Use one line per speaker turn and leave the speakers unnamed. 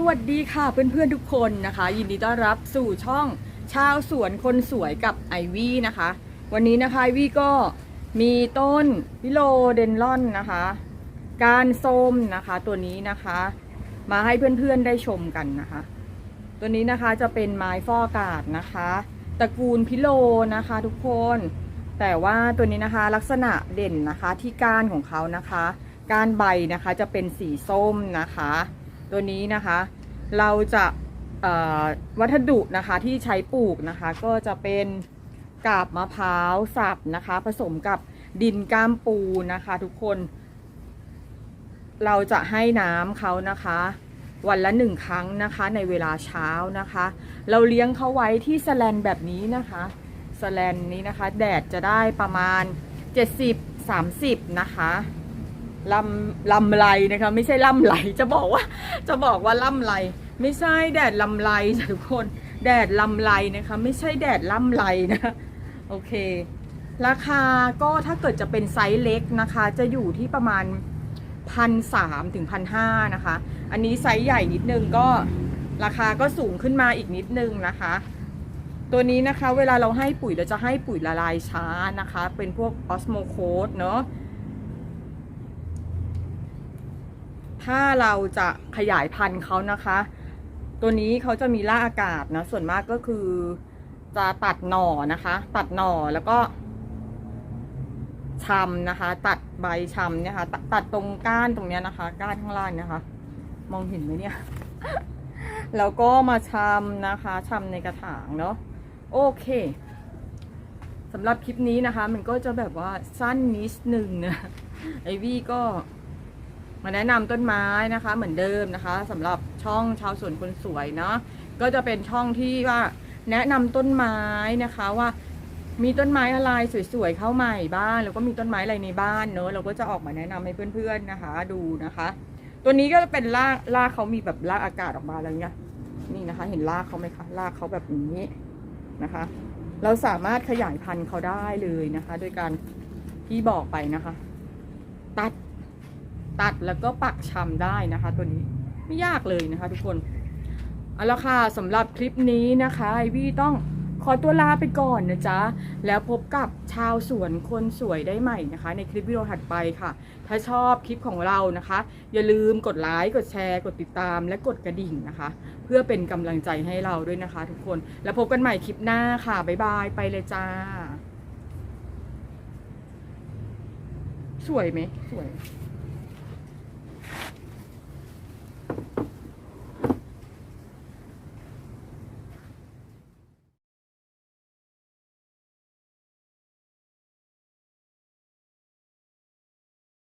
สวัสดีค่ะเพื่อนๆทุกคนนะคะ ยินดีต้อนรับสู่ช่องชาวสวนคนสวยกับไอวี่นะคะ วันนี้นะคะไอวี่ก็มีต้นวิโลเดนลอนนะคะ การส้มนะคะตัวนี้นะคะ มาให้เพื่อนๆได้ชมกันนะคะ ตัวนี้นะคะจะเป็นไม้ฟอกอากาศนะคะตระกูลพิโลนะคะ ทุกคน แต่ว่าตัวนี้นะคะลักษณะเด่นนะคะที่ก้านของเขานะคะ ก้านใบนะคะจะเป็นสีส้มนะคะ ตัวนี้นะคะ เราจะวัสดุนะคะที่ใช้ปลูกนะคะ ก็จะเป็นกาบมะพร้าวสับนะคะ ผสมกับดินก้ามปูนะคะทุกคน เราจะให้น้ำเขานะคะ วันละหนึ่งครั้งนะคะในเวลาเช้านะคะ เราเลี้ยงเขาไว้ที่สแลนแบบนี้นะคะสแลนนี้นะคะ แดดจะได้ประมาณ 70 30 นะคะ ลำลำไรนะคะไม่ใช่ลำไหลจะบอกว่าจะบอกว่าลำไร ไม่ใช่แดดลำไรจ้ะทุกคนแดดลำไรนะคะ ไม่ใช่แดดลำไรนะโอเค ราคาก็ถ้าเกิดจะเป็นไซส์เล็กนะคะ จะอยู่ที่ประมาณพันสามถึงพันห้านะคะ อันนี้ไซส์ใหญ่นิดนึงก็ราคาก็สูงขึ้นมาอีกนิดนึงนะคะตัวนี้นะคะเวลาเราให้ปุ๋ยเราจะให้ปุ๋ยละลายช้านะคะ เป็นพวกออสโมโคดเนาะ ถ้าเราจะขยายพันธุ์เขานะคะ ตัวนี้เขาจะมีล่าอากาศนะ ส่วนมากก็คือจะตัดหน่อนะคะ ตัดหน่อแล้วก็ชำนะคะ ตัดใบชำเนี่ยค่ะตัดตัดตรงก้านตรงเนี้ยนะคะ ก้านข้างล่างนะคะ มองเห็นไหมเนี่ย แล้วก็มาชำนะคะชำในกระถางเนาะโอเคสำหรับคลิปนี้นะคะ มันก็จะแบบว่าสั้นนิดนึงนะไอวี่ก็ มาแนะนำต้นไม้นะคะเหมือนเดิมนะคะสำหรับช่องชาวสวนคนสวยเนาะก็จะเป็นช่องที่ว่าแนะนำต้นไม้นะคะว่ามีต้นไม้อะไรสวยๆเข้าใหม่บ้านแล้วก็มีต้นไม้อะไรในบ้านเนอะเราก็จะออกมาแนะนำให้เพื่อนๆนะคะ ดูนะคะ ตัวนี้ก็จะเป็นรากรากเขามีแบบรากอากาศออกมาแล้วเนี่ยนี่นะคะ เห็นรากเขาไหมคะรากเขาแบบนี้นะคะ เราสามารถขยายพันธุ์เขาได้เลยนะคะ โดยการที่บอกไปนะคะ ตัด ตัดแล้วก็ปักชำได้นะคะ ตัวนี้ไม่ยากเลยนะคะ ทุกคนเอาละค่ะสำหรับคลิปนี้นะคะไอวี่ต้องขอตัวลาไปก่อนนะจ๊ะ แล้วพบกับชาวสวนคนสวยได้ใหม่นะคะ ในคลิปวิดีโอถัดไปค่ะ ถ้าชอบคลิปของเรานะคะ อย่าลืมกดไลค์กดแชร์ กดติดตามและกดกระดิ่งนะคะ เพื่อเป็นกำลังใจให้เราด้วยนะคะ ทุกคนแล้วพบกันใหม่คลิปหน้าค่ะ บ๊ายบายไปเลยจ้า สวยไหมสวย